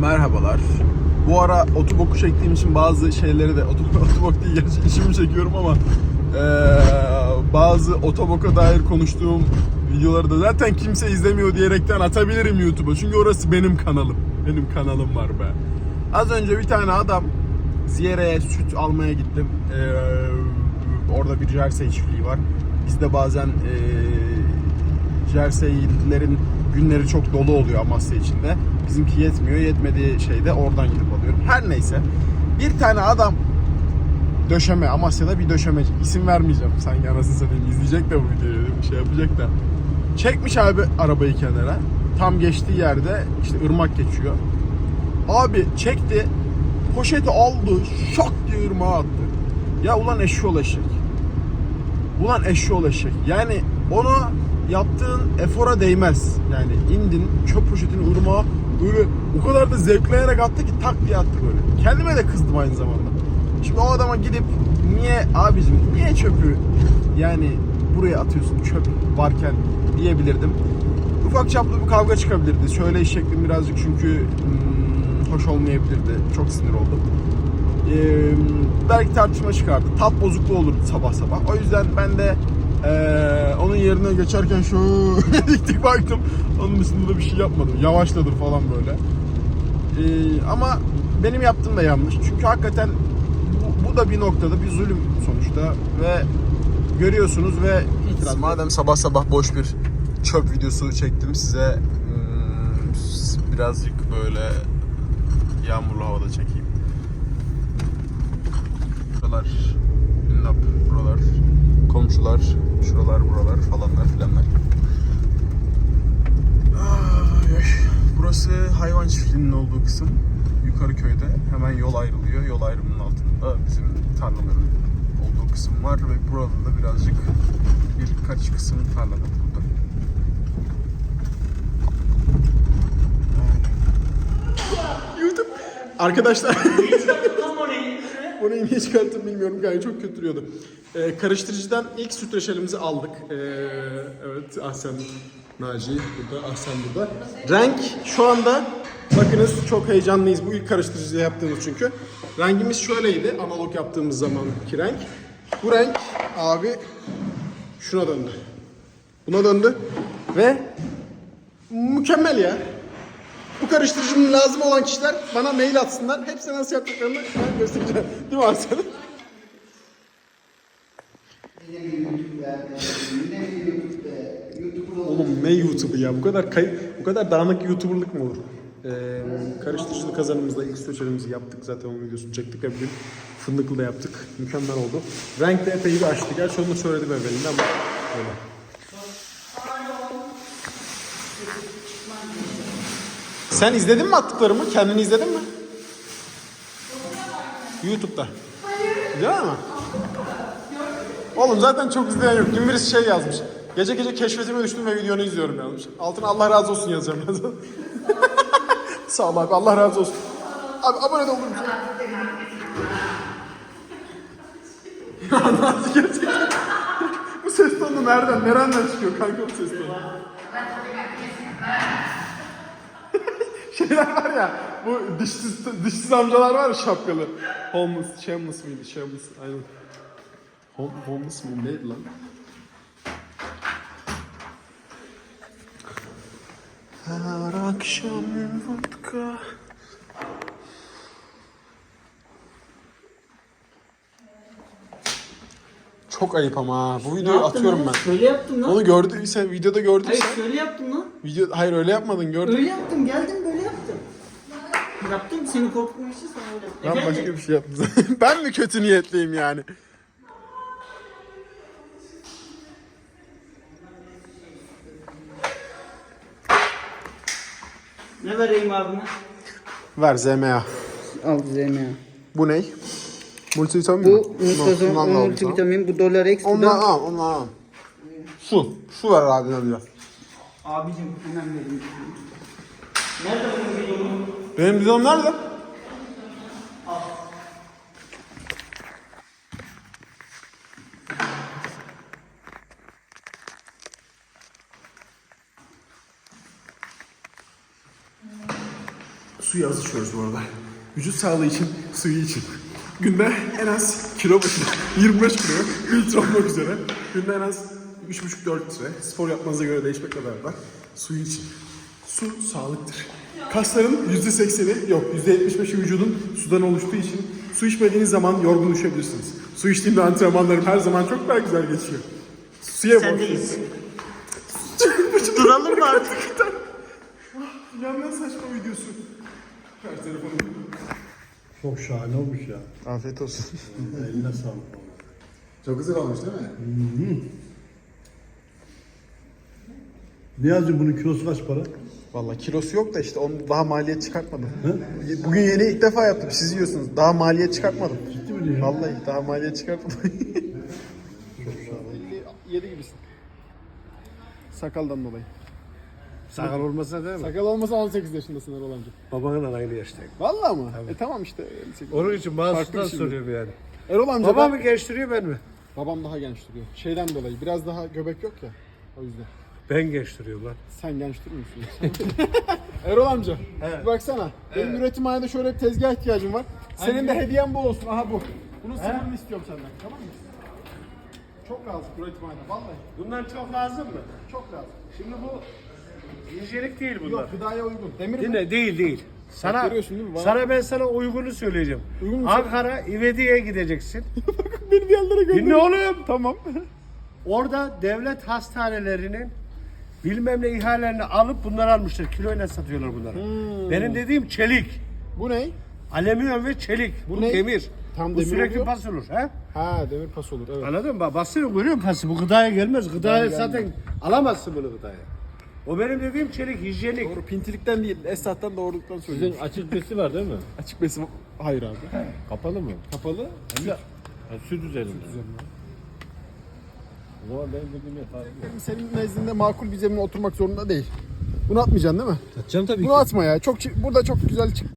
Merhabalar. Bu ara otoboku çektiğim için bazı şeyleri de otobok, otobok değil gerçi işimi çekiyorum ama eee, bazı otoboka dair konuştuğum videoları da zaten kimse izlemiyor diyerekten atabilirim YouTube'a. Çünkü orası benim kanalım. Benim kanalım var be. Az önce bir tane adam Ziyere'ye süt almaya gittim. Eee, orada bir jersey çiftliği var. Biz de bazen eee jerseylerin günleri çok dolu oluyor Amasya içinde. Bizimki yetmiyor. Yetmediği şeyde oradan gidip alıyorum. Her neyse. Bir tane adam döşeme Amasya'da bir döşemeci. İsim vermeyeceğim. Sanki anasını satayım izleyecek de bu videoyu bir şey yapacak da. Çekmiş abi arabayı kenara. Tam geçtiği yerde işte ırmak geçiyor. Abi çekti. Poşeti aldı. Şak diye ırmağa attı. Ya ulan eşşoğlu eşek. Ulan eşşoğlu eşek. Yani onu yaptığın efora değmez. Yani indin çöp poşetini ırmağa böyle o kadar da zevkleyerek attı ki tak diye attı böyle. Kendime de kızdım aynı zamanda. Şimdi o adama gidip niye abicim niye çöpü yani buraya atıyorsun çöp varken diyebilirdim. Ufak çaplı bir kavga çıkabilirdi. Söyleyiş şeklim birazcık çünkü hmm, hoş olmayabilirdi. Çok sinir oldum. Ee, belki tartışma çıkardı. Tat bozukluğu olurdu sabah sabah. O yüzden ben de ee, onun yerine geçerken şu diktik baktım. Onun dışında da bir şey yapmadım. Yavaşladım falan böyle. Ee, ama benim yaptığım da yanlış. Çünkü hakikaten bu, bu da bir noktada bir zulüm sonuçta ve görüyorsunuz ve itiraz. Madem sabah sabah boş bir çöp videosu çektim size hmm, birazcık böyle yağmurlu havada çekeyim. Ünnap, buralar komşular, şuralar buralar falanlar filanlar. Burası hayvan çiftliğinin olduğu kısım. Yukarı köyde hemen yol ayrılıyor. Yol ayrımının altında bizim tarlaların olduğu kısım var ve burada da birazcık birkaç kısım tarlanın burada. YouTube arkadaşlar Orayı niye çıkarttım bilmiyorum kanka çok kötü duruyordu. Ee, karıştırıcıdan ilk süt reçelimizi aldık. Ee, evet Ahsen Naci burada, Ahsen burada. Renk şu anda bakınız çok heyecanlıyız bu ilk karıştırıcıda yaptığımız çünkü. Rengimiz şöyleydi analog yaptığımız zamanki renk. Bu renk abi şuna döndü. Buna döndü ve mükemmel ya. Bu karıştırıcının lazım olan kişiler bana mail atsınlar. Hepsi nasıl yaptıklarını ben göstereceğim. Değil mi Arsene? Oğlum ne YouTube'u ya? Bu kadar kay bu kadar dağınık YouTuber'lık mı olur? Ee, karıştırıcılı kazanımızda ilk seçelimizi yaptık. Zaten onun videosunu çektik ve bugün fındıklı da yaptık. Mükemmel oldu. Renk de epey bir açtı. Gerçi onu söyledim evvelinde ama öyle. Sen izledin mi attıklarımı? Kendini izledin mi? YouTube'da. Değil mi? Oğlum zaten çok izleyen yok. Dün birisi şey yazmış. Gece gece keşfetime düştüm ve videonu izliyorum yazmış. Altına Allah razı olsun yazacağım. Sağ ol abi Allah razı olsun. Abi abone de olur musun? nasıl gerçekten? bu ses tonu nereden? Nereden çıkıyor kanka bu ses tonu? Şeyler var ya, bu dişsiz, dişsiz amcalar var ya şapkalı. Homeless, shameless mıydı? Shameless, aynen. Hom homeless mıydı? Neydi lan? Her akşam vodka. Çok ayıp ama. Bu videoyu yaptın atıyorum lan? ben. Şöyle yaptım lan. Onu gördüyse, videoda gördüysen. Hayır şöyle yaptım lan. Video, hayır öyle yapmadın gördüm. Öyle yaptım geldim böyle yaptım. Yaptım seni korkutmak için sana öyle yaptım. Ben Efendim? başka bir şey yaptım. ben mi kötü niyetliyim yani? Ne vereyim abime? Ver ZMA. Al ZMA. Bu ne? Multivitamin mi? Bu multivitamin, multivitamin bu dolar eksi. Ondan al, ondan al. Su. Su ver abi hadi ya. Abicim hemen vereyim. Nerede bunun videomu? Benim bidonum nerede? Suyu az içiyoruz bu arada. Vücut sağlığı için, suyu için. Günde en az kilo başına 25 kilo litre olmak üzere. Günde en az 3,5-4 litre. Spor yapmanıza göre değişmekle beraber suyu için. Su sağlıktır. Kasların %80'i yok %75'i vücudun sudan oluştuğu için su içmediğiniz zaman yorgun düşebilirsiniz. Su içtiğimde antrenmanlarım her zaman çok daha güzel geçiyor. Suya Sendeyiz. Duralım mı artık? Dünyanın en saçma videosu. Ver telefonu. Çok şahane olmuş ya. Afiyet olsun. Eline sağlık. Çok güzel olmuş değil mi? Niyazi bunun kilosu kaç para? Vallahi kilosu yok da işte onu daha maliyet çıkartmadım. Bugün yeni ilk defa yaptım. Siz yiyorsunuz. Daha maliyet çıkartmadım. Ciddi mi diyorsun? Vallahi daha maliyet çıkartmadım. 57 gibisin. Sakaldan dolayı. Sakal olmasa değil mi? Sakal olmasa 18 yaşındasın Erol amca. Babanla aynı yaştayım. Vallahi mı? E tamam işte. 58. Onun için Farklı bir bazısından şey soruyorum yani. Erol amca Baba mı gençtiriyor ben mi? Babam daha genç duruyor. Şeyden dolayı biraz daha göbek yok ya. O yüzden. Ben gençtiriyorum lan. Sen genç durmuyorsun. Erol amca. bir Baksana. Benim üretimhanede şöyle bir tezgah ihtiyacım var. Senin de hediyen bu olsun. Aha bu. Bunun sınırını istiyorum senden. Tamam mı? Çok lazım üretimhanede. Vallahi. Bundan çok lazım mı? Çok lazım. Şimdi bu yiyecek değil bunlar. Yok gıdaya uygun. Demir mi? Yine değil değil. Sana, görüyorsun değil mi? Bana- sana ben sana uygunu söyleyeceğim. Uygun mu? Ankara İvedi'ye gideceksin. Beni bir yerlere gönder. Dinle oğlum. Tamam. Orada devlet hastanelerinin bilmem ne ihalelerini alıp bunları almışlar. Kiloyla satıyorlar bunları. Benim dediğim çelik. bu ne? Alüminyum ve çelik. Bu, ne? demir. Tam bu demir sürekli oluyor. pas olur. He? Ha demir pas olur evet. Anladın mı? Bak basıyor görüyor musun pası? Bu gıdaya gelmez. Gıdaya zaten alamazsın bunu gıdaya. O benim dediğim çelik, hijyenik. Doğru pintilikten değil Esat'tan doğruluktan söylüyorum. Sizin açık besi var değil mi? Açık besim hayır abi. Kapalı mı? Kapalı. Ha, süt üzerinde. O zaman benim dediğimi yapar. Senin nezdinde makul bir zemine oturmak zorunda değil. Bunu atmayacaksın değil mi? Atacağım tabii Bunu atma ya. Çok çi- burada çok güzel çık.